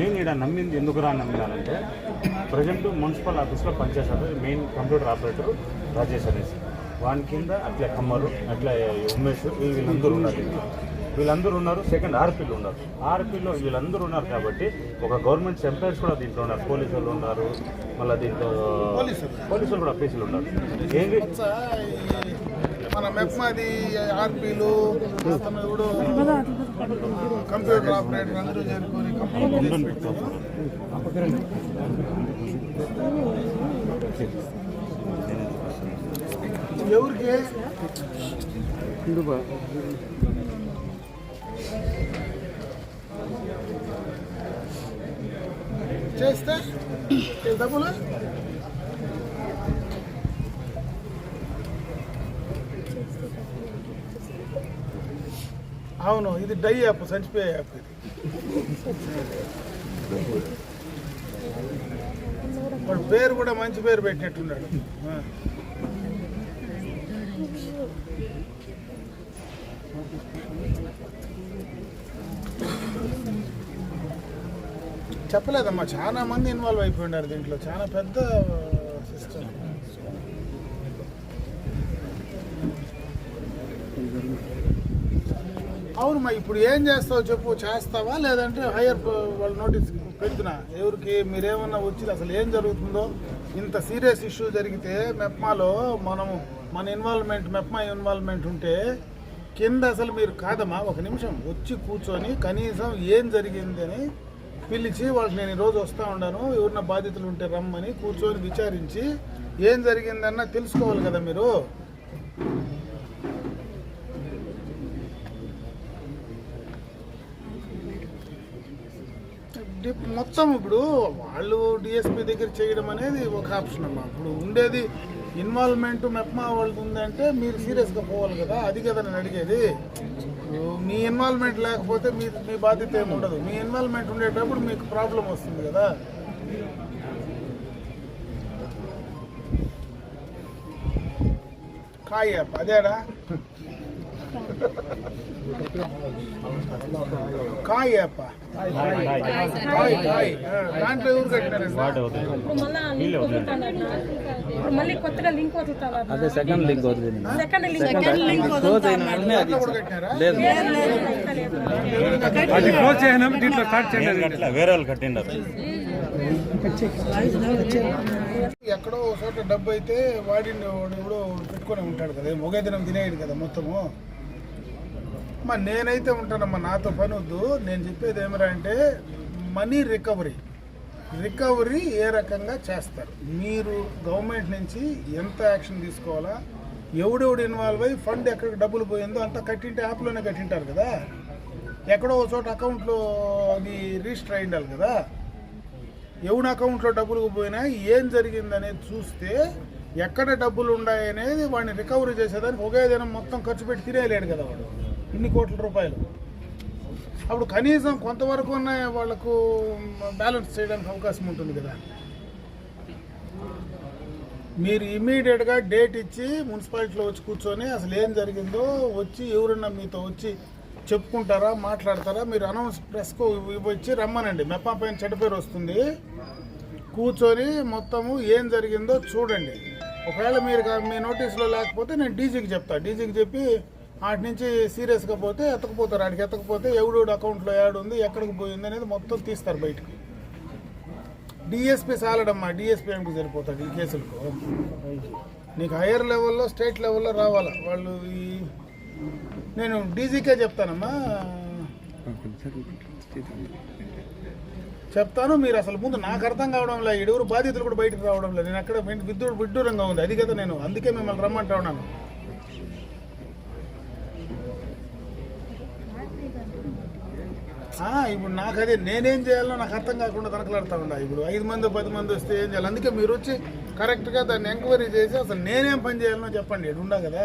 Main ఇక్కడ నమ్మింది ఎందుకు రా నమ్మినారంటే ప్రజెంట్ మున్సిపల్ ఆఫీస్లో పనిచేశారు మెయిన్ కంప్యూటర్ ఆపరేటర్ రాజేష్ అనేసి. వాని కింద అట్లా కమ్మరు అట్లా ఉమేష్ వీళ్ళందరూ ఉన్నారు దీంట్లో. వీళ్ళందరూ ఉన్నారు సెకండ్ ఆర్పీలు ఉన్నారు. ఆర్పీలో వీళ్ళందరూ ఉన్నారు కాబట్టి ఒక గవర్నమెంట్ ఎంప్లాయీస్ కూడా దీంట్లో ఉన్నారు. పోలీసు వాళ్ళు ఉన్నారు మళ్ళీ దీంట్లో పోలీసులు. కూడా ఆఫీసులు ఉన్నారు. ఏంటి మన మెప్మాది ఆర్పీలు కంప్యూటర్ ఆపరేటర్ అందరూ చేరుకొని కంప్యూటర్ ఎవరికి? చేస్తే డబ్బులు? అవును ఇది డై యాప్ చనిపోయే యాప్ ఇది. వాడు పేరు కూడా మంచి పేరు పెట్టినట్టున్నాడు. చెప్పలేదమ్మా చాలా మంది ఇన్వాల్వ్ అయిపోయినారు దీంట్లో. చాలా పెద్ద సిస్టమ్ అవునమ్మా ఇప్పుడు ఏం చేస్తావు చెప్పు చేస్తావా? లేదంటే హైయర్ వాళ్ళు నోటీస్ పెడుతున్నా ఎవరికి మీరేమన్నా వచ్చి అసలు ఏం జరుగుతుందో? ఇంత సీరియస్ ఇష్యూ జరిగితే మెప్మాలో మనము మన ఇన్వాల్వ్మెంట్ మెప్మా ఇన్వాల్వ్మెంట్ ఉంటే కింద అసలు మీరు కాదమ్మా ఒక నిమిషం వచ్చి కూర్చొని కనీసం ఏం జరిగింది అని పిలిచి వాళ్ళకి నేను ఈరోజు వస్తూ ఉన్నాను ఎవరిన బాధితులు ఉంటే రమ్మని కూర్చొని విచారించి ఏం జరిగిందన్న తెలుసుకోవాలి కదా మీరు. మొత్తం ఇప్పుడు వాళ్ళు డిఎస్పీ దగ్గర చేయడం అనేది ఒక ఆప్షన్ అమ్మా. ఇప్పుడు ఉండేది ఇన్వాల్వ్మెంట్ మెప్మా వాళ్ళది ఉందంటే మీరు సీరియస్గా పోవాలి కదా అది కదా నేను అడిగేది. మీ ఇన్వాల్వ్మెంట్ లేకపోతే మీ మీ బాధ్యత ఏమి ఉండదు. మీ ఇన్వాల్వ్మెంట్ ఉండేటప్పుడు మీకు ప్రాబ్లం వస్తుంది కదా. కాయ అదేడా కాయప్ప దాంట్లో ఎవరు కట్టినారండి వాటి అవుతుంది ఇప్పుడు మళ్ళా లింక్ వదులుతానన్న ఇప్పుడు మళ్ళీ కొత్తగా లింక్ వదులుతానన్న అదే సెకండ్ లింక్ వదిలింది second link second link close అయిన వెంటనే అది కూడా కట్టినారా లేదు. అది క్లోజ్ చేయడం దీంట్లో స్టార్ట్ చేయండి అట్లా వేరే వాళ్ళు కట్టిండారు. ఎక్కడో ఒక చోట డబ్బు అయితే వాడిని వాడు ఎవడో పెట్టుకొని ఉంటాడు కదా. ఒకే దినం తినేయడు కదా మొత్తము. మా నేనైతే ఉంటానమ్మా నాతో పని వద్దు. నేను చెప్పేది ఏమిరా అంటే మనీ రికవరీ. రికవరీ ఏ రకంగా చేస్తారు? మీరు గవర్నమెంట్ నుంచి ఎంత యాక్షన్ తీసుకోవాలా? ఎవడెవడు ఇన్వాల్వ్ అయ్యి ఫండ్ ఎక్కడికి డబ్బులు పోయిందో అంతా కట్టింటే యాప్లోనే కట్టింటారు కదా. ఎక్కడో ఒక చోట అకౌంట్లో అది రిజిస్టర్ అయి ఉండాలి కదా. ఎవడి అకౌంట్లో డబ్బులు పోయినా ఏం జరిగిందనేది చూస్తే ఎక్కడ డబ్బులు ఉన్నాయనేది వాడిని రికవరీ చేసేదానికి ఒకే దినం మొత్తం ఖర్చు పెట్టి తినేయలేడు కదా వాడు. ఇన్ని కోట్ల రూపాయలు. అప్పుడు కనీసం కొంతవరకు ఉన్న వాళ్ళకు బ్యాలెన్స్ చేయడానికి అవకాశం ఉంటుంది కదా. మీరు ఇమీడియట్గా డేట్ ఇచ్చి మున్సిపాలిటీలో వచ్చి కూర్చొని అసలు ఏం జరిగిందో వచ్చి ఎవరన్నా మీతో వచ్చి చెప్పుకుంటారా మాట్లాడతారా మీరు అనౌన్స్ ప్రెస్కు వచ్చి రమ్మనండి. మెప్పా పైన చెడ్డపేరు వస్తుంది. కూర్చొని మొత్తము ఏం జరిగిందో చూడండి. ఒకవేళ మీరు మీ నోటీసులో లేకపోతే నేను డీజీకి చెప్తాను డీజీకి చెప్పి వాటి నుంచి సీరియస్గా పోతే ఎత్తకపోతారు. ఆడికి ఎత్తకపోతే ఎవడెవడు అకౌంట్లో యాడ్ ఉంది ఎక్కడికి పోయింది అనేది మొత్తం తీస్తారు బయటికి. డిఎస్పీ సాలడమ్మా. డిఎస్పీ ఎంపీ సరిపోతాడు ఈ కేసులకు. నీకు హైయర్ లెవెల్లో స్టేట్ లెవెల్లో రావాలా? వాళ్ళు ఈ నేను డీజీకే చెప్తానమ్మా. చెప్తాను మీరు అసలు ముందు నాకు అర్థం కావడం లేదు ఎవరు బాధితులు కూడా బయటకు రావడం లేదు. నేను అక్కడ విద్యుడు విడ్డూరంగా ఉంది. అది కదా నేను. అందుకే మిమ్మల్ని రమ్మంటా ఉన్నాను ఆ, ఇప్పుడు నాకు అదే నేనేం చేయాలో నాకు అర్థం కాకుండా తనకలాడుతూ ఉండా ఇప్పుడు ఐదు మంది పది మంది వస్తే ఏం చేయాలి? అందుకే మీరు వచ్చి కరెక్ట్గా దాన్ని ఎంక్వైరీ చేసి అసలు నేనేం పని చేయాలనో చెప్పండి. ఇది ఉండా కదా?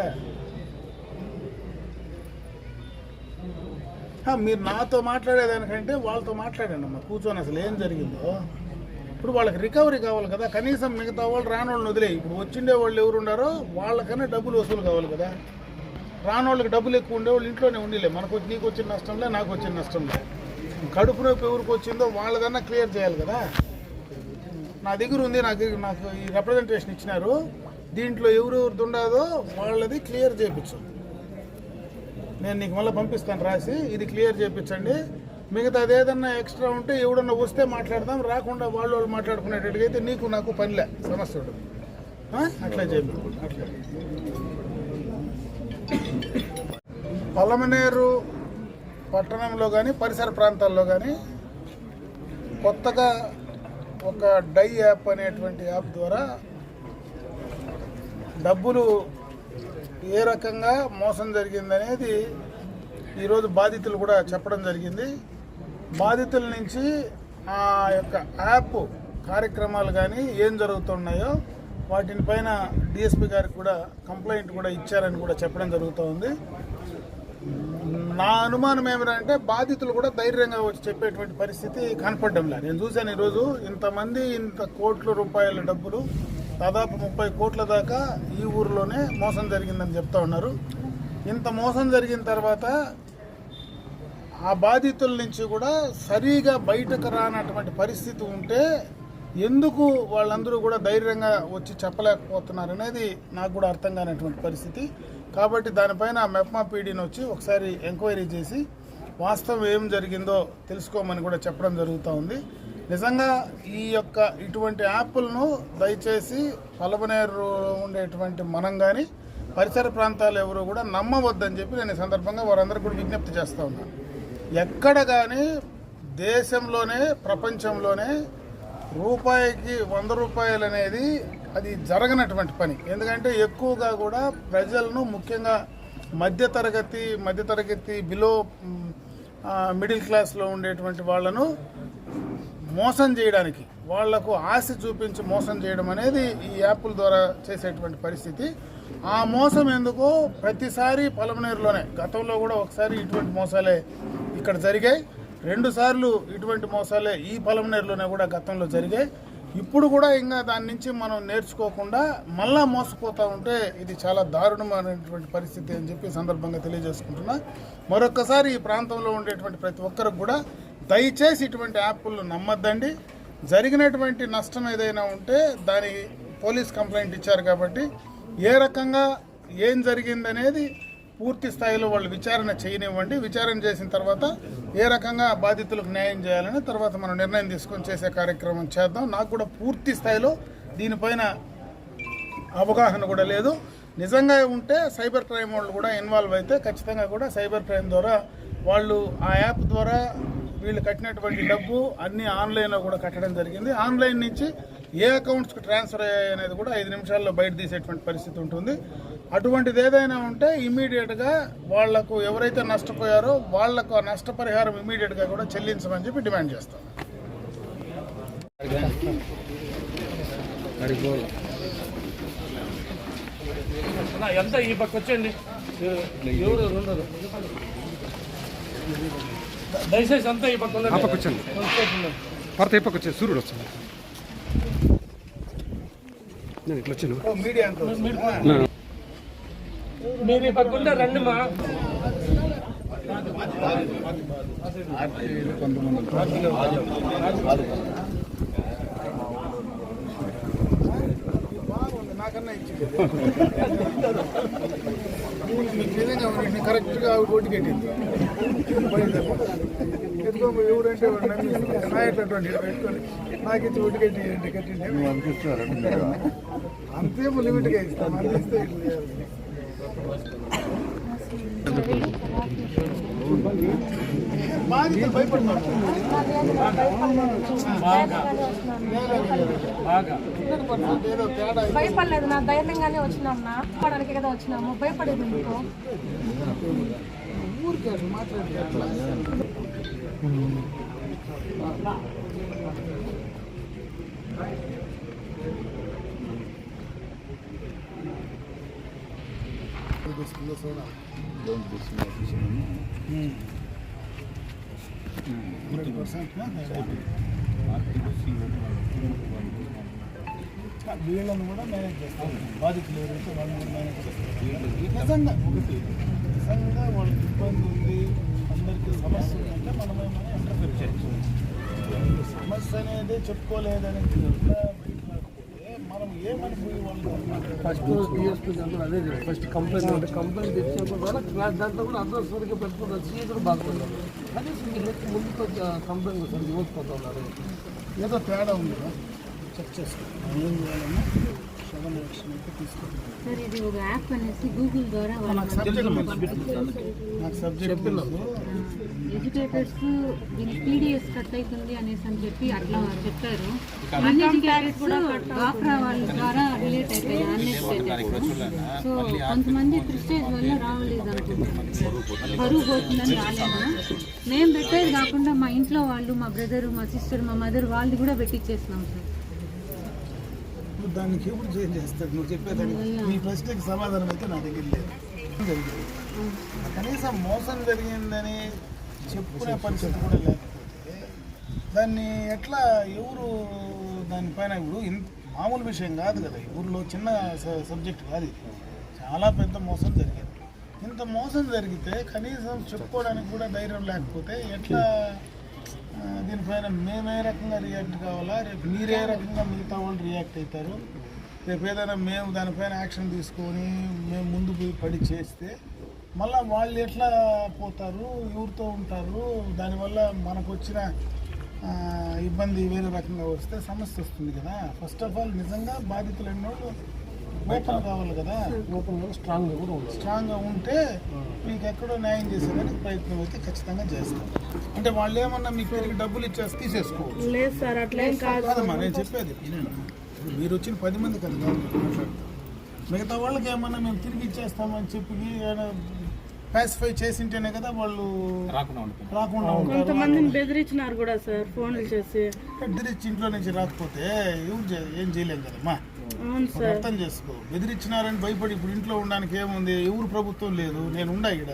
మీరు నాతో మాట్లాడేదానికంటే వాళ్ళతో మాట్లాడండి అమ్మ. కూర్చొని అసలు ఏం జరిగిందో. ఇప్పుడు వాళ్ళకి రికవరీ కావాలి కదా. కనీసం మిగతా వాళ్ళు రాని వాళ్ళని వదిలే ఇప్పుడు వచ్చిండే వాళ్ళు ఎవరు ఉన్నారో వాళ్ళకన్నా డబ్బులు వసూలు కావాలి కదా. రాని వాళ్ళకి డబ్బులు ఎక్కువ ఉండే వాళ్ళు ఇంట్లోనే ఉండిలే. మనకు నీకు వచ్చిన నష్టంలే నాకు వచ్చిన నష్టంలే. కడుపు నొప్పి ఎవరికి వచ్చిందో వాళ్ళదన్నా క్లియర్ చేయాలి కదా. నా దగ్గర ఉంది నాకు నాకు ఈ రిప్రజెంటేషన్ ఇచ్చినారు. దీంట్లో ఎవరెవరిది ఉండదో వాళ్ళది క్లియర్ చేయించు. నేను నీకు మళ్ళీ పంపిస్తాను రాసి ఇది క్లియర్ చేయించండి. మిగతా ఏదన్నా ఎక్స్ట్రా ఉంటే ఎవడన్నా వస్తే మాట్లాడదాం రాకుండా వాళ్ళు వాళ్ళు మాట్లాడుకునేటట్టుగా అయితే నీకు నాకు పనిలే సమస్య ఉండదు. అట్లా చేయండి అట్లా. పల్లమనేరు పట్టణంలో కానీ పరిసర ప్రాంతాల్లో కానీ కొత్తగా ఒక డై యాప్ అనేటువంటి యాప్ ద్వారా డబ్బులు ఏ రకంగా మోసం జరిగిందనేది ఈరోజు బాధితులు కూడా చెప్పడం జరిగింది. బాధితుల నుంచి ఆ యొక్క యాప్ కార్యక్రమాలు కానీ ఏం జరుగుతున్నాయో వాటిని పైన డిఎస్పి గారికి కూడా కంప్లైంట్ కూడా ఇచ్చారని కూడా చెప్పడం జరుగుతూ ఉంది నా అనుమానం ఏమిటంటే బాధితులు కూడా ధైర్యంగా వచ్చి చెప్పేటువంటి పరిస్థితి కనపడడంలా నేను చూశాను ఈరోజు ఇంతమంది ఇంత కోట్ల రూపాయల డబ్బులు దాదాపు ముప్పై కోట్ల దాకా ఈ ఊరిలోనే మోసం జరిగిందని చెప్తా ఉన్నారు. ఇంత మోసం జరిగిన తర్వాత ఆ బాధితుల నుంచి కూడా సరిగా బయటకు రానటువంటి పరిస్థితి ఉంటే ఎందుకు వాళ్ళందరూ కూడా ధైర్యంగా వచ్చి చెప్పలేకపోతున్నారు అనేది నాకు కూడా అర్థం కానటువంటి పరిస్థితి. కాబట్టి దానిపైన మెప్మా పీడీని వచ్చి ఒకసారి ఎంక్వైరీ చేసి వాస్తవం ఏం జరిగిందో తెలుసుకోమని కూడా చెప్పడం జరుగుతూ ఉంది. నిజంగా ఈ యొక్క ఇటువంటి యాప్లను దయచేసి పలబనేరు ఉండేటువంటి మనం కానీ పరిసర ప్రాంతాలు ఎవరు కూడా నమ్మవద్దని చెప్పి నేను ఈ సందర్భంగా వారందరూ కూడా విజ్ఞప్తి చేస్తూ ఉన్నాను ఎక్కడ కానీ దేశంలోనే ప్రపంచంలోనే రూపాయికి వంద రూపాయలు అనేది అది జరగనటువంటి పని. ఎందుకంటే ఎక్కువగా కూడా ప్రజలను ముఖ్యంగా మధ్యతరగతి మధ్యతరగతి బిలో మిడిల్ క్లాస్లో ఉండేటువంటి వాళ్ళను మోసం చేయడానికి వాళ్ళకు ఆశ చూపించి మోసం చేయడం అనేది ఈ యాప్ల ద్వారా చేసేటువంటి పరిస్థితి. ఆ మోసం ఎందుకో ప్రతిసారి పలమనేరులోనే గతంలో కూడా ఒకసారి ఇటువంటి మోసాలే ఇక్కడ జరిగాయి. రెండుసార్లు ఇటువంటి మోసాలే ఈ పలమనేరులోనే కూడా గతంలో జరిగాయి. ఇప్పుడు కూడా ఇంకా దాని నుంచి మనం నేర్చుకోకుండా మళ్ళా మోసపోతూ ఉంటే ఇది చాలా దారుణమైనటువంటి పరిస్థితి అని చెప్పి సందర్భంగా తెలియజేసుకుంటున్నా. మరొకసారి ఈ ప్రాంతంలో ఉండేటువంటి ప్రతి ఒక్కరికి కూడా దయచేసి ఇటువంటి యాప్లు నమ్మద్దండి. జరిగినటువంటి నష్టం ఏదైనా ఉంటే దాని పోలీస్ కంప్లైంట్ ఇచ్చారు కాబట్టి ఏ రకంగా ఏం జరిగిందనేది పూర్తి స్థాయిలో వాళ్ళు విచారణ చేయనివ్వండి. విచారణ చేసిన తర్వాత ఏ రకంగా బాధితులకు న్యాయం చేయాలని తర్వాత మనం నిర్ణయం తీసుకొని చేసే కార్యక్రమం చేద్దాం. నాకు కూడా పూర్తి స్థాయిలో దీనిపైన అవగాహన కూడా లేదు. నిజంగా ఉంటే సైబర్ క్రైమ్ వాళ్ళు కూడా ఇన్వాల్వ్ అయితే ఖచ్చితంగా కూడా సైబర్ క్రైమ్ ద్వారా వాళ్ళు ఆ యాప్ ద్వారా వీళ్ళు కట్టినటువంటి డబ్బు అన్నీ ఆన్లైన్లో కూడా కట్టడం జరిగింది. ఆన్లైన్ నుంచి ఏ అకౌంట్స్కి ట్రాన్స్ఫర్ అయ్యాయి అనేది కూడా ఐదు నిమిషాల్లో బయట తీసేటువంటి పరిస్థితి ఉంటుంది. అటువంటిది ఏదైనా ఉంటే ఇమీడియట్గా వాళ్ళకు ఎవరైతే నష్టపోయారో వాళ్ళకు ఆ నష్టపరిహారం ఇమీడియట్గా కూడా చెల్లించమని చెప్పి డిమాండ్ చేస్తాం. ఎంత ఈ పక్క వచ్చేయండి? దయచేసి అంతా ఈ పక్క. భర్త ఏ పక్క వచ్చేది సూర్యుడు వస్తుంది నేను ఇట్లా వచ్చాను. మీడియా అంతా మీరు ఈ పక్క ఉంటే రండి మా. నాకన్నా ఇచ్చింది. నిజంగా కరెక్ట్గా ఆవిడ ఓటు కట్టింది ఎవరంటే నా పెట్టుకొని నాకు ఇచ్చి ఓటు కట్టి కట్టింది అంతేమో లిమిట్గా భయపడలేదు నా ధైర్యంగానే వచ్చినాం నా పడడానికి కదా వచ్చినాము. భయపడేది ఎందుకు? ఊరికే వీళ్ళను కూడా మేనేజ్ చేస్తాం బాధితులు ఎవరైతే వాళ్ళని కూడా మేనేజ్ చేస్తాం నిజంగా ఒకటి నిజంగా వాళ్ళకి ఇబ్బంది ఉంది అందరికీ సమస్య ఉందంటే మనమేమైనా ఇంటర్ఫియర్ చేయొచ్చు సమస్య అనేది చెప్పుకోలేదని ఎట్లా బయట రాకపోతే మనం ఏమని పోయి వాళ్ళతో మాట్లాడాలి ఫస్ట్ డిఎస్పీ దాంట్లో అదే ఫస్ట్ కంప్లైంట్ అంటే కంప్లైంట్ తెచ్చినప్పుడు కూడా క్లాస్ దాంట్లో కూడా అందరూ సరిగ్గా పెట్టుకుంటారు. సీఏ కూడా బాగుంటున్నారు కనీసం మీరు ఎత్తి ముందు కంప్లైంట్ సరిగ్గా ఇవ్వకపోతున్నారు ఏదో తేడా ఉంది కదా. చెక్ చేసుకో. ఏం చేయాలన్నా తీసుకోవాలి సార్ ఇది ఒక యాప్ అనేసి గూగుల్ ద్వారా నాకు సబ్జెక్ట్ నాకు సబ్జెక్ట్ ఎడ్యుకేటర్స్ దీని పీడిఎస్ కట్ అవుతుంది అనేసి అని చెప్పి అట్లా చెప్పారు. అన్ని ఎడ్యుకేటర్స్ కూడా వాళ్ళ ద్వారా రిలేట్ అయిపోయాయి అన్ఎడ్యుకేటెడ్ సో కొంతమంది ప్రిస్టేజ్ వల్ల రావలేదు అనుకుంటున్నారు. బరువు పోతుందని రాలేదు? మేము పెట్టేది కాకుండా మా ఇంట్లో వాళ్ళు మా బ్రదర్ మా సిస్టర్ మా మదర్ వాళ్ళది కూడా పెట్టించేస్తున్నాం సార్. దానికి ఎప్పుడు చేంజ్ చేస్తాడు. నువ్వు చెప్పేదానికి నీ ప్రశ్నకి సమాధానం అయితే నా దగ్గర లేదు. కనీసం మోసం జరిగిందని చెప్పుకునే పరిస్థితి కూడా లేకపోతే దాన్ని ఎట్లా ఎవరు దానిపైన ఇప్పుడు మామూలు విషయం కాదు కదా. ఊళ్ళో ఊర్లో చిన్న స- సబ్జెక్ట్ కాదు ఇది. చాలా పెద్ద మోసం జరిగింది. ఇంత మోసం జరిగితే కనీసం చెప్పుకోవడానికి కూడా ధైర్యం లేకపోతే ఎట్లా దీనిపైన మేమే రకంగా రియాక్ట్ కావాలా? రేపు మీరే రకంగా మిగతా వాళ్ళు రియాక్ట్ అవుతారు? రేపు ఏదైనా మేము దానిపైన యాక్షన్ తీసుకొని మేము ముందు పోయి పడి చేస్తే మళ్ళీ వాళ్ళు ఎట్లా పోతారు? ఎవరితో ఉంటారు? దానివల్ల మనకు వచ్చిన ఇబ్బంది వేరే రకంగా వస్తే సమస్య వస్తుంది కదా. ఫస్ట్ ఆఫ్ ఆల్ నిజంగా బాధితులు ఎన్నోళ్ళు ఓపెన్ కావాలి కదా. ఓపెన్ స్ట్రాంగ్గా కూడా స్ట్రాంగ్గా ఉంటే మీకు ఎక్కడో న్యాయం చేసేదానికి ప్రయత్నం అయితే ఖచ్చితంగా చేస్తాం. అంటే వాళ్ళు ఏమన్నా మీకు తిరిగి డబ్బులు ఇచ్చేసి తీసేసుకోవచ్చు. లేదు సార్ అట్లేం కాదు. కాదమ్మా నేను చెప్పేది మీరు వచ్చిన పది మంది కదా మిగతా వాళ్ళకి ఏమన్నా మేము తిరిగి ఇచ్చేస్తామని చెప్పి పాసిఫై చేసింటేనే కదా వాళ్ళు రాకుండా ఉంటారు. కొంతమందిని బెదిరించినారు కూడా సార్ ఫోన్లు చేసి. బెదిరించి ఇంట్లో నుంచి రాకపోతే ఏం చేయలేం కదమ్మా అర్థం చేసుకో. బెదిరించినారని భయపడి ఇప్పుడు ఇంట్లో ఉండడానికి ఏముంది? ఎవరు ప్రభుత్వం లేదు. నేను ఉండా ఇక్కడ.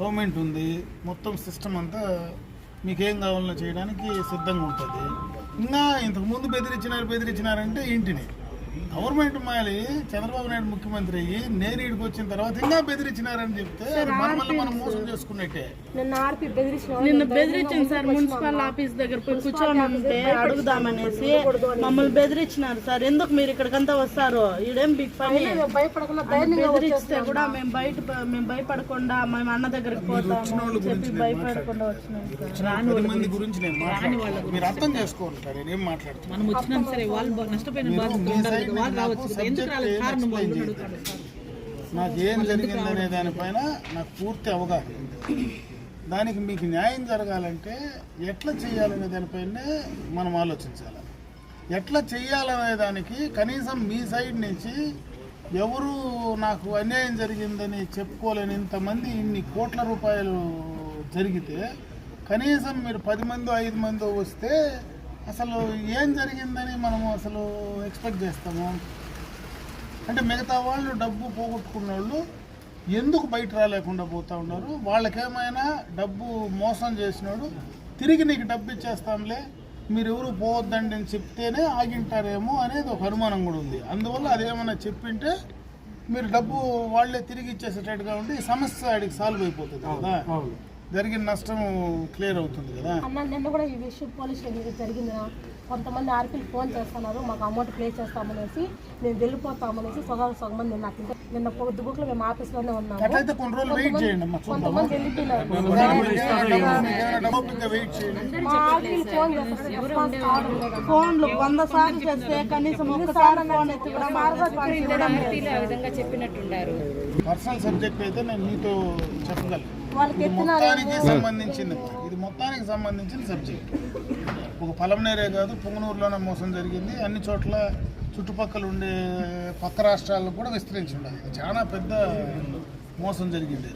గవర్నమెంట్ ఉంది. మొత్తం సిస్టమ్ అంతా మీకేం కావాలో చేయడానికి సిద్ధంగా ఉంటుంది. ఇంకా ఇంతకు ముందు బెదిరించినారు బెదిరించినారంటే ఇంటిని గవర్నమెంట్ మాలి చంద్రబాబు నాయుడు ముఖ్యమంత్రి అయ్యి నేను ఇక్కడికి వచ్చిన తర్వాత ఇంకా బెదిరించినారని చెప్తే మన మోసం చేసుకున్నట్టే నిన్న బెదిరించాను సార్ మున్సిపల్ ఆఫీస్ దగ్గర పోయి కూర్చొని ఉంటే అడుగుదామనేసి మమ్మల్ని బెదిరించినారు సార్. ఎందుకు మీరు ఇక్కడికంతా వస్తారు? ఈడేం బిగ్ పని? బెదిరిస్తే కూడా మేము బయట మేము భయపడకుండా మేము అన్న దగ్గరికి పోతాము చెప్పి భయపడకుండా వచ్చినాం మంది గురించి. నేను మీరు అర్థం చేసుకోవాలి సార్ నేనేం మాట్లాడుతున్నాను మనం వచ్చినాం సరే వాళ్ళు నష్టపోయిన మీరు నాకు జరిగిందనే దానిపైన నాకు పూర్తి అవగాహన ఉంది. దానికి మీకు న్యాయం జరగాలంటే ఎట్లా చేయాలనే దానిపైనే మనం ఆలోచించాలి. ఎట్లా చేయాలనే దానికి కనీసం మీ సైడ్ నుంచి ఎవరు నాకు అన్యాయం జరిగిందని చెప్పుకోలేని ఇంతమంది ఇన్ని కోట్ల రూపాయలు జరిగితే కనీసం మీరు పది మంది ఐదు మంది వస్తే అసలు ఏం జరిగిందని మనము అసలు ఎక్స్పెక్ట్ చేస్తాము? అంటే మిగతా వాళ్ళు డబ్బు పోగొట్టుకున్న వాళ్ళు ఎందుకు బయట రాలేకుండా పోతూ ఉన్నారు? వాళ్ళకేమైనా డబ్బు మోసం చేసినాడు తిరిగి నీకు డబ్బు ఇచ్చేస్తాంలే మీరు ఎవరు పోవద్దండి అని చెప్తేనే ఆగింటారేమో అనేది ఒక అనుమానం కూడా ఉంది. అందువల్ల అదేమైనా చెప్పింటే మీరు డబ్బు వాళ్ళే తిరిగి ఇచ్చేసేటట్టుగా ఉంటే ఈ సమస్య ఆడికి సాల్వ్ అయిపోతుంది కదా. జరిగిన నష్టం క్లియర్ అవుతుంది కదా? అన్న నిన్న కూడా ఈ విషయం పోలీస్ స్టేషన్ జరిగింది కొంతమంది ఆర్పీలు ఫోన్ చేస్తున్నారు మాకు అమౌంట్ ప్లే చేస్తామనేసి మేము వెళ్ళిపోతామనేసి సగం సగం నిన్న అట్లా నిన్న పొద్దుగుట్లో మేము ఆఫీస్లోనే ఉన్నాము. అట్లయితే కొన్ని రోజులు వెయిట్ చేయండి అమ్మా చూద్దాం. కొంతమంది వెళ్ళిపోయినారు. మా ఆర్పీలు ఫోన్. ఫోన్లు వంద సార్లు చేస్తే కనీసం ఒక్కసారి ఫోన్ ఎత్తి కూడా లేదు. పర్సనల్ సబ్జెక్ట్ అయితే నేను మీతో చెప్పగలను. ఇది మొత్తానికి సంబంధించింది. ఇది మొత్తానికి సంబంధించిన సబ్జెక్ట్. ఒక పలమనేరే కాదు పుంగనూరులోనే మోసం జరిగింది. అన్ని చోట్ల చుట్టుపక్కల ఉండే పక్క రాష్ట్రాలకు కూడా విస్తరించి ఉండాలి. చాలా పెద్ద మోసం జరిగింది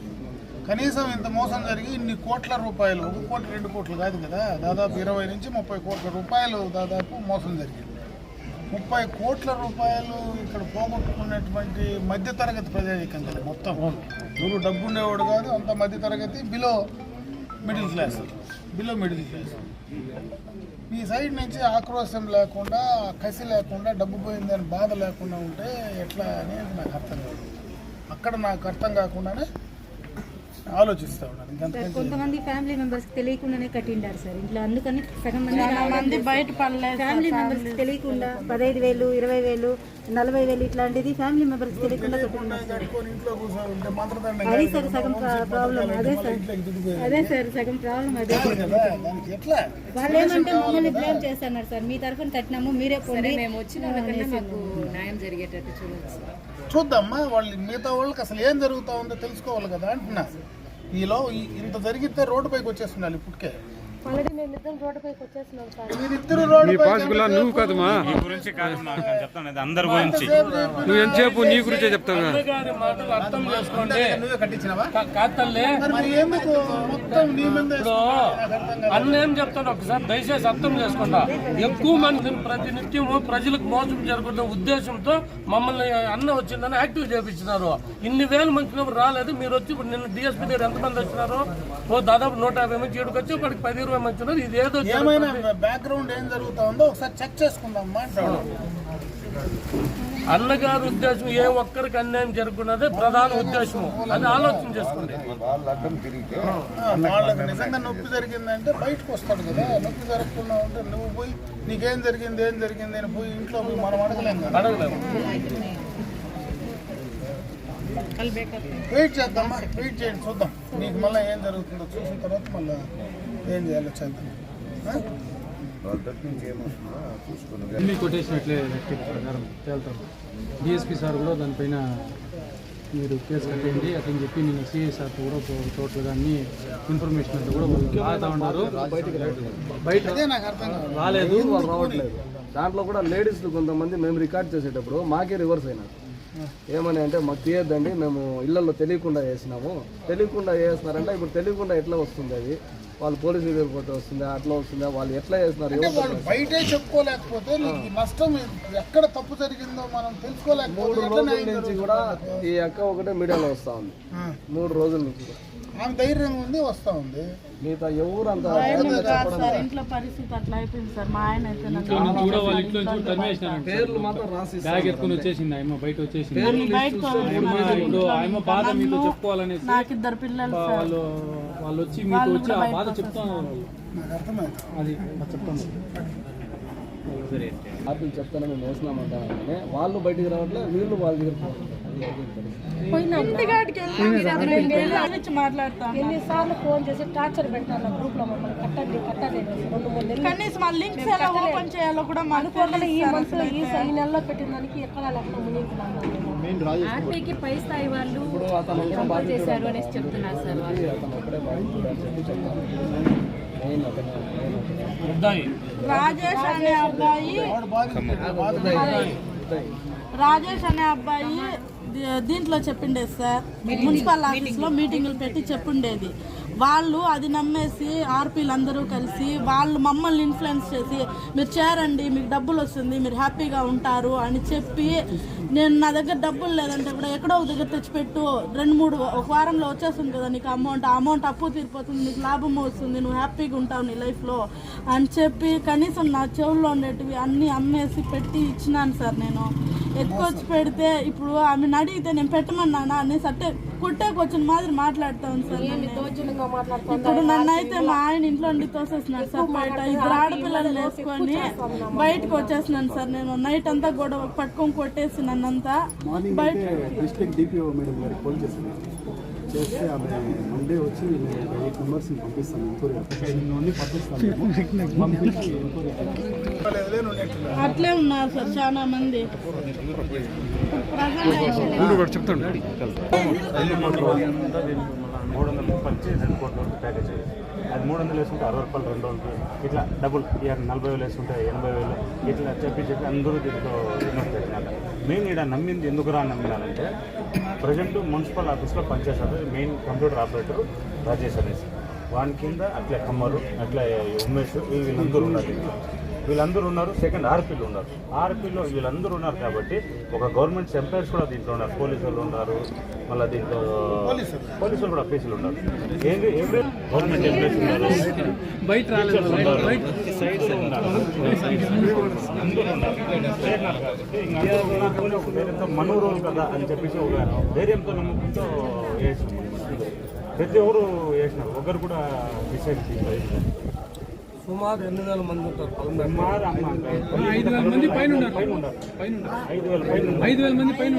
కనీసం ఇంత మోసం జరిగి ఇన్ని కోట్ల రూపాయలు ఒక కోటి రెండు కోట్లు కాదు కదా దాదాపు ఇరవై నుంచి ముప్పై కోట్ల రూపాయలు దాదాపు మోసం జరిగింది. ముప్పై కోట్ల రూపాయలు ఇక్కడ పోగొట్టుకున్నటువంటి మధ్యతరగతి ప్రజానికం కదా మొత్తం ఎవరు డబ్బు ఉండేవాడు కాదు అంత మధ్యతరగతి below middle class below middle class ఈ సైడ్ నుంచి ఆక్రోశం లేకుండా కసి లేకుండా డబ్బు పోయిందని బాధ లేకుండా ఉంటే ఎట్లా అనేది నాకు అర్థం కాదు. అక్కడ నాకు అర్థం కాకుండానే ఆలోచిస్తా ఉన్నాను కొంతమంది ఫ్యామిలీ మెంబర్స్ తెలియకుండానే కట్టిండారు సార్. ఇంట్లో అందుకని సగం మంది బయట ఫ్యామిలీ మెంబర్స్ తెలియకుండా పదహైదు వేలు ఇరవై వేలు నలభై వేలు ఇట్లాంటిది ఫ్యామిలీ మెంబర్స్ తెలియకుండా అది సార్ సగం ప్రాబ్లం అదే సార్. అదే సార్ సగం ప్రాబ్లం అదే వాళ్ళు ఏమంటే మమ్మల్ని బ్లేమ్ చేస్తున్నారు సార్. మీ తరఫున కట్టినాము మీరే పోండి మేము వచ్చిన మాకు న్యాయం జరిగేటట్టు చూడవచ్చు సార్. చూద్దామా వాళ్ళు మిగతా వాళ్ళకి అసలు ఏం జరుగుతా ఉందో తెలుసుకోవాలి కదా అంటున్నా. ఈలో ఇంత జరిగితే రోడ్డు పైకి వచ్చేస్తున్నారు ఇప్పటికే ఆల్రెడీ మేము ఇద్దరం రోడ్డు పైకి వచ్చేస్తున్నాం సార్. మీరిద్దరు రోడ్డు నీ పాసుగులా నువ్వు కాదమ్మా ఈ గురించి కాదు మాకు నేను చెప్తాను ఇది అందరి గురించి. నువ్వు ఎంతసేపు నీ గురించే చెప్తావా గారి మాటలు అర్థం చేసుకోండి నువ్వే కట్టించినావా? కా- కాదు తల్లి మరి ఎందుకు? మొత్తం నీ మీద ఇప్పుడు అన్న ఏం చెప్తాడు ఒకసారి దయచేసి అర్థం చేసుకుంటా. ఎక్కువ మందిని ప్రతి నిత్యము ప్రజలకు మోసం జరగకుండా ఉద్దేశంతో మమ్మల్ని అన్న వచ్చిందని యాక్టివ్ చేపించినారు. ఇన్ని వేల మంది రాలేదు. మీరు వచ్చి ఇప్పుడు నిన్న డిఎస్పీ దగ్గర ఎంతమంది వచ్చినారు? ఓ దాదాపు నూట యాభై మంది ఏడుకు వచ్చి ఇప్పటికి పది ఇరవై వచ్చినారు ఇది ఏదో ఏమైనా బ్యాక్గ్రౌండ్ ఏం జరుగుతా ఉందో ఒకసారి చెక్ చేసుకుందాం అంటాడు అన్నగారి ఉద్దేశం ఏ ఒక్కరికి అన్యాయం జరగకున్నదే ప్రధాన ఉద్దేశం అది ఆలోచన చేసుకోండి. వాళ్ళకి నిజంగా నొప్పి జరిగిందంటే బయటకు వస్తాడు కదా. నొప్పి జరగకుండా ఉంటే నువ్వు పోయి నీకేం జరిగింది ఏం జరిగింది అని పోయి ఇంట్లో పోయి మనం అడగలేం కదా. అడగలేము. వెయిట్ చేద్దామా? వెయిట్ చేయండి చూద్దాం. నీకు మళ్ళీ ఏం జరుగుతుందో చూసిన తర్వాత మళ్ళీ ఏం చేయాలో చేద్దాం. కొటేషన్ అట్లే ప్రకారం తేలుతాం. డిఎస్పీ సార్ కూడా దానిపైన మీరు కేసు కట్టేయండి అట్లని చెప్పి నేను సిఐ సార్ కూడా టోటల్గా అన్ని ఇన్ఫర్మేషన్ అంతా కూడా వాళ్ళు రాతా ఉన్నారు. బయట రాలేదు వాళ్ళు రావట్లేదు. దాంట్లో కూడా లేడీస్ కొంతమంది మేము రికార్డ్ చేసేటప్పుడు మాకే రివర్స్ అయినారు. ఏమని అంటే మాకు తీయద్దండి మేము ఇళ్ళలో తెలియకుండా వేసినాము. తెలియకుండా వేస్తున్నారంటే ఇప్పుడు తెలియకుండా ఎట్లా వస్తుంది అది? వాళ్ళు పోలీసు పోతే వస్తుందా అట్లా వస్తుందా వాళ్ళు ఎట్లా చేస్తున్నారు వాళ్ళు బయటే చెప్పుకోలేకపోతే నీకు నష్టం ఎక్కడ తప్పు జరిగిందో మనం తెలుసుకోలేకపోతే రోజుల నుంచి? కూడా ఈ అక్క ఒకటే మీడియాలో వస్తా ఉంది. మూడు రోజుల నుంచి. ఆమె ధైర్యం ఉంది వస్తా ఉంది. మిగతా ఎవరు అంత ఇంట్లో పరిస్థితి అట్లా అయిపోయింది సార్. మా ఆయన అయితే పేర్లు మాత్రం రాసి బ్యాగ్ ఎత్తుకుని వచ్చేసింది ఆయమ్మ బయట వచ్చేసింది. ఆయమ్మ ఇప్పుడు ఆయమ్మ బాధ మీతో చెప్పుకోవాలనేసి నాకు ఇద్దరు పిల్లలు సార్. వాళ్ళు వాళ్ళు వచ్చి మీతో వచ్చి ఆ బాధ చెప్తాను అది చెప్తాను. ఆపిల్ చెప్తాను మేము వేసినామంటాను కానీ వాళ్ళు బయటికి రావట్లేదు వీళ్ళు వాళ్ళ దగ్గర ఎన్నిసార్లు ఫోన్ చేసి టార్చర్ పెట్టారు గ్రూప్లో మమ్మల్ని? కట్టండి కట్టండి. అనేసి. రెండు మూడు నెలలు. కనీసం మా లింక్స్ ఎలా ఓపెన్ చేయాలో కూడా మాకు ఈ నెలలో పెట్టిన దానికి ఎక్కడ లేకుండా మునిగిపోయినాము ఆర్పీకి పై స్థాయి వాళ్ళు కంట్రోల్ చేశారు అనేసి చెప్తున్నారు సార్ వాళ్ళు. రాజేష్ అనే అబ్బాయి. రాజేష్ అనే అబ్బాయి దీంట్లో చెప్పిండేది సార్. మున్సిపల్ ఆఫీస్లో. మీటింగులు పెట్టి చెప్పిండేది. వాళ్ళు అది నమ్మేసి ఆర్పీలు అందరూ కలిసి వాళ్ళు మమ్మల్ని ఇన్ఫ్లుయెన్స్ చేసి మీరు చేరండి మీకు డబ్బులు వస్తుంది మీరు హ్యాపీగా ఉంటారు అని చెప్పి నేను నా దగ్గర డబ్బులు లేదంటే కూడా ఎక్కడో ఒక దగ్గర తెచ్చిపెట్టు రెండు మూడు ఒక వారంలో వచ్చేస్తుంది కదా నీకు అమౌంట్ ఆ అమౌంట్ అప్పు తీరిపోతుంది నీకు లాభం వస్తుంది నువ్వు హ్యాపీగా ఉంటావు నీ లైఫ్లో అని చెప్పి కనీసం నా చెవుల్లో ఉండేటివి అన్నీ అమ్మేసి పెట్టి ఇచ్చినాను సార్ నేను. ఎత్తుకొచ్చి పెడితే ఇప్పుడు ఆమెను అడిగితే నేను పెట్టమన్నానా అనేసి అంటే కుట్టేకి వచ్చిన మాదిరి మాట్లాడుతాను సార్ ఇప్పుడు నన్ను అయితే మా ఆయన ఇంట్లో నుండి తోసేస్తున్నాడు సార్ బయట. ఇద్దరు ఆడపిల్లలు వేసుకొని బయటకు వచ్చేస్తున్నాను సార్ నేను. నైట్ అంతా గొడవ పట్టుకొని కొట్టేసి నన్నంతా బయట చేస్తే ఆమె మండే వచ్చి నేను ఎయిట్ మెంబర్స్ని పంపిస్తాను ఎంక్వైరీ అన్ని పంపిస్తాను. అట్లే ఉన్నారు సార్ చాలా మంది. చెప్తాడు మూడు వందల ముప్పై నుంచి రెండు కోట్ల వరకు ప్యాకేజ్. అది మూడు వందలు వేసుకుంటే అరవై రూపాయలు రెండు రోజులకి ఇట్లా డబుల్ నలభై వేలు వేసుకుంటే ఎనభై వేలు ఇట్లా చెప్పి చెప్పి అందరూ దీంట్లో ఇన్వెస్ట్ చేసినారు మెయిన్ ఇక్కడ నమ్మింది ఎందుకురా నమ్మినారంటే ప్రజెంట్ మున్సిపల్ ఆఫీస్లో పనిచేస్తారు మెయిన్ కంప్యూటర్ ఆపరేటర్ రాజేష్ అనేసి. వాని కింద అట్లే కమ్మరు అట్లే ఉమేష్ వీళ్ళందరూ ఉన్నారు. వీళ్ళందరూ ఉన్నారు సెకండ్ ఆర్పీలు ఉన్నారు ఆర్పీలో వీళ్ళందరూ ఉన్నారు కాబట్టి ఒక గవర్నమెంట్ ఎంప్లాయర్స్ కూడా దీంట్లో ఉన్నారు పోలీసులు ఉన్నారు మళ్ళీ దీంట్లో పోలీసులు కూడా ఆఫీసులు ఉన్నారు ఏంటి ఎవరి గవర్నమెంట్ ఎంప్లాయర్స్ ఉన్నారు మనూరోలు కదా అని చెప్పేసి ఒక ధైర్యంతో నమ్మకంతో వేసాం ప్రతి ఒక్కరు వేసినారు ఒకరు కూడా డిసైడ్ సుమారు ఎన్ని వేల మంది ఉంటారు. ఐదు వేల మంది పైన ఐదు వేల మంది పైన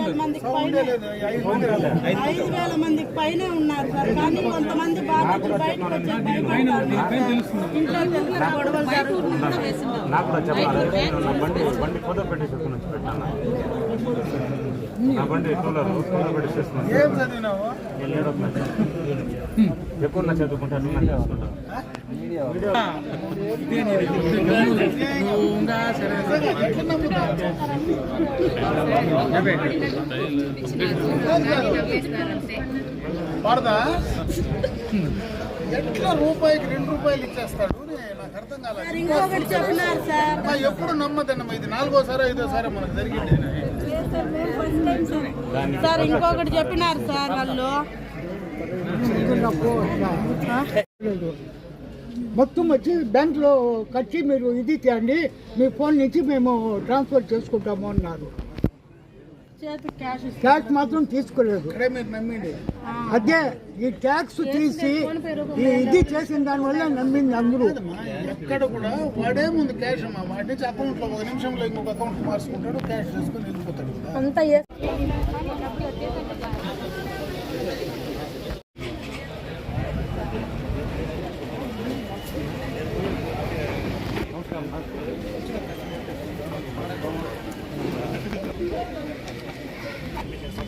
ఐదు వేల మందికి పైన ఉన్నారు సార్. కానీ కొంతమంది బాధితులు బయటకు వచ్చి ఇంట్లో తెలిసిన గొడవలు జరుగుతున్నాయి. ఎక్కువ చదువుకుంటాను పడదా? ఎట్లా రూపాయికి రెండు రూపాయలు ఇచ్చేస్తాడు? నాకు అర్థం కాలేదు ఎప్పుడు నమ్మదన్నమ్మా ఇది నాలుగోసారి ఐదోసారి మనకు జరిగింది. సార్ ఇంకొకటి చెప్పినారు సార్ వాళ్ళు. మొత్తం వచ్చి బ్యాంక్లో కట్టి మీరు ఇది తేండి మీ ఫోన్ నుంచి మేము ట్రాన్స్ఫర్ చేసుకుంటాము అన్నారు. చేతి క్యాష్ క్యాష్ మాత్రం తీసుకోలేదు. అదే ఈ ట్యాక్స్ తీసి ఈ ఇది చేసిన దానివల్ల నమ్మింది అందరూ. ఎక్కడ కూడా వాడే ముందు క్యాష్ వాడి నుంచి అకౌంట్లో ఒక నిమిషంలో ఇంకొక అకౌంట్ మార్చుకుంటాడు క్యాష్ చేసుకుని వెళ్ళిపోతాడు. అంతా